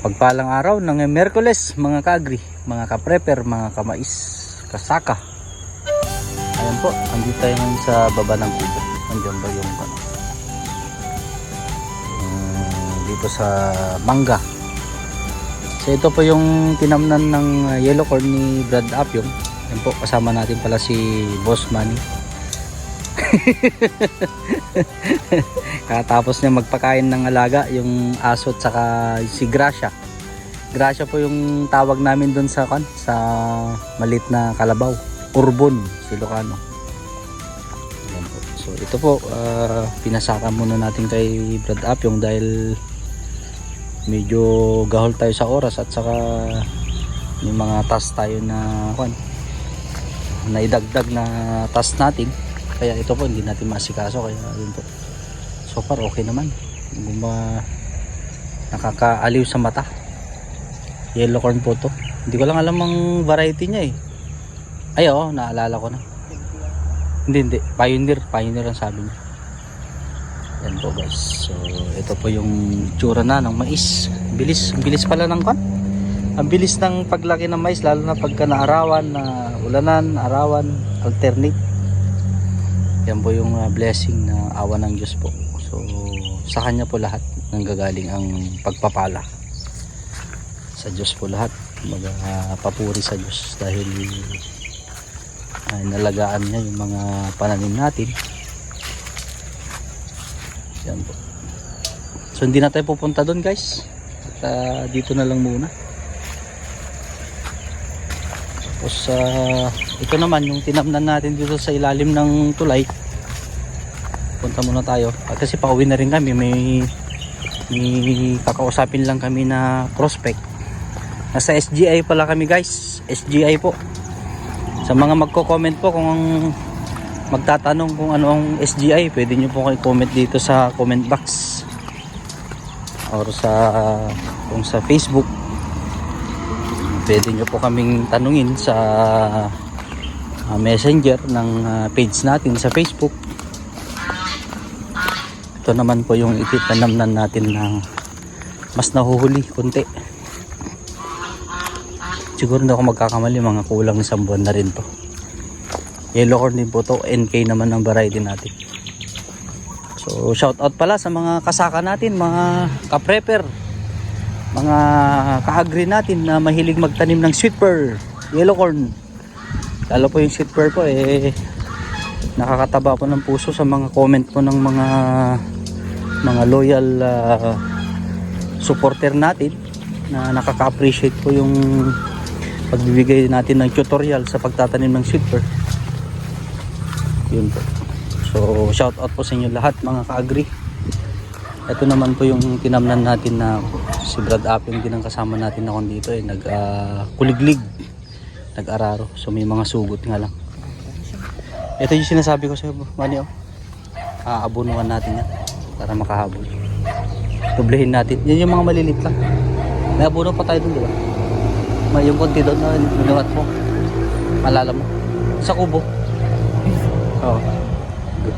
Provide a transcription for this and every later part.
Pagpalang araw ng Merkules, mga kaagri, mga kaprepper, mga kamais, kasaka. Ayan po, andito tayo ngayon sa baba ng kubo. Andiyan ba yung ano? Yung dito sa mangga. So ito po yung tinamnan ng yellow corn ni Brad Apyong. Yan po, kasama natin pala si Boss Manny. Katapos niya magpakain ng alaga, yung aso at saka si Gracia. Gracia po yung tawag namin doon sa kan, sa malit na kalabaw. Urbon, Silocano. Ayan po. So ito po, ah, pinasaka muna natin kay Brad Apyong dahil medyo gahol tayo sa oras at saka may mga task tayo na kan, naidagdag na task natin kaya ito po hindi natin masikaso kaya yun po. So far okay naman. Guma, nakakaaliw sa mata? Yellow corn po to. Hindi ko lang alam ang variety niya eh. Ay oo naalala ko na. Hindi hindi. Pioneer. Pioneer ang sabi niya. Yan po guys. So ito po yung tsura na ng mais. Bilis bilis pala ng kan ang bilis ng paglaki ng mais lalo na pagka naarawan na ulanan arawan alternate yan po yung uh, blessing na awa ng Diyos po. So sa kanya po lahat nanggagaling ang pagpapala. Sa Diyos po lahat. Mag uh, papuri sa Diyos dahil uh, nalagaan niya yung mga pananim natin. Yan po. So hindi na tayo pupunta doon guys. At, uh, dito na lang muna tapos ah, ito naman yung tinamnan natin dito sa ilalim ng tulay. Punta muna tayo. At kasi pauwi na rin kami. May, may kakausapin lang kami na prospect. Nasa SGI pala kami guys. SGI po. Sa mga magko-comment po kung magtatanong kung ano ang SGI, pwede nyo po kayo comment dito sa comment box. Or sa kung sa Facebook pwede nyo po kaming tanungin sa uh, messenger ng uh, page natin sa Facebook. Ito naman po yung ititanamnan natin na mas nahuhuli kunti. Siguro hindi ako magkakamali mga kulang isang buwan na rin to. Yellow corn din po to NK naman ng variety natin. So shout out pala sa mga kasaka natin mga kaprepper mga ka-agree natin na mahilig magtanim ng sweet pear, yellow corn. Lalo po yung sweet pear po eh nakakataba po ng puso sa mga comment po ng mga mga loyal uh, supporter natin na nakaka-appreciate po yung pagbibigay natin ng tutorial sa pagtatanim ng sweet pear. Yun po. So shout out po sa inyo lahat mga ka-agree. Ito naman po yung tinamnan natin na si Brad Apping din ang kasama natin na dito eh nag ah, kuliglig. Nag-araro. So may mga sugot nga lang. Ito yung sinasabi ko sa Manny oh. Aabunuhan natin yan para makahabol. Doblehin natin. Yan yung mga malilit lang. May abuno pa tayo dun di ba? May yung konti doon na binuhat mo. Malala mo. Sa kubo. Oo. Good.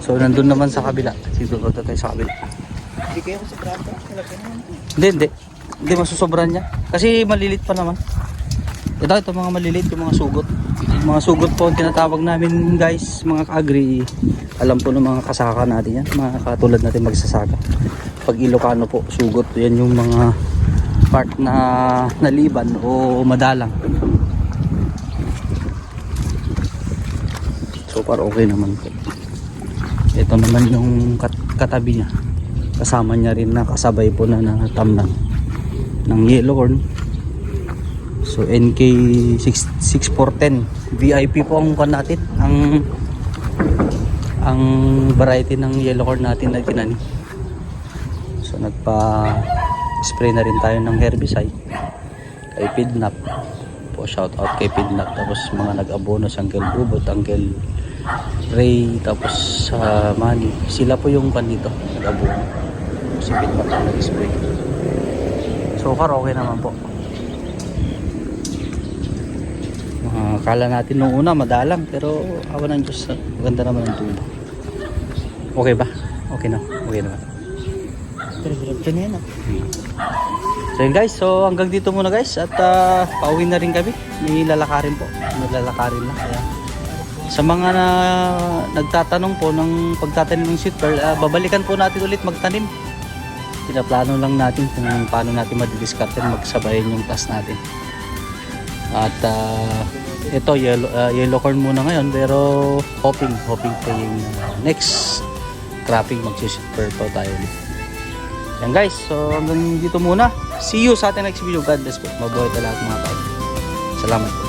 So nandun naman sa kabila. Siguro tayo sa kabila Hindi kayo. Malaki naman. Hindi, hindi. Hindi masusobran niya. Kasi malilit pa naman. Ito, ito mga malilit, yung mga sugot. Yung mga sugot po ang tinatawag namin guys, mga ka-agri. Alam po ng mga kasaka natin yan. Mga katulad natin magsasaka. Pag Ilocano po, sugot. Yan yung mga part na naliban o madalang. So far okay naman po. Ito naman yung kat katabi niya kasama niya rin na kasabay po na natamnan ng yellow corn so NK 6, 6410 VIP po ang kan natin. Ang ang variety ng yellow corn natin na tinanim so nagpa spray na rin tayo ng herbicide. Kay Pidnap po shout out kay Pidnap. Tapos mga nag-abono si Uncle Bubot Uncle Ray tapos sa Manny. Sila po yung kan dito nag-abono si Pidnap ang nag-spray so far okay naman po Ah, akala natin nung una madalang pero awa ng Diyos maganda naman ang tubo okay ba? okay na okay naman Pero yan ah. So yun guys, so hanggang dito muna guys at ah, pauwi na rin kami. May lalakarin po. May lalakarin lang. Kaya sa mga na, nagtatanong po ng pagtatanim ng sweet pearl, ah, babalikan po natin ulit magtanim. Pinaplano lang natin kung paano natin madidiskarte magsabayin yung task natin. At ah, ito yellow, ah, yellow corn muna ngayon pero hoping, hoping po yung next cropping mag-sweet pearl po tayo. Yan guys, so hanggang dito muna. See you sa ating next video. God bless po. Mabuhay tayo lahat mga tao. Salamat po.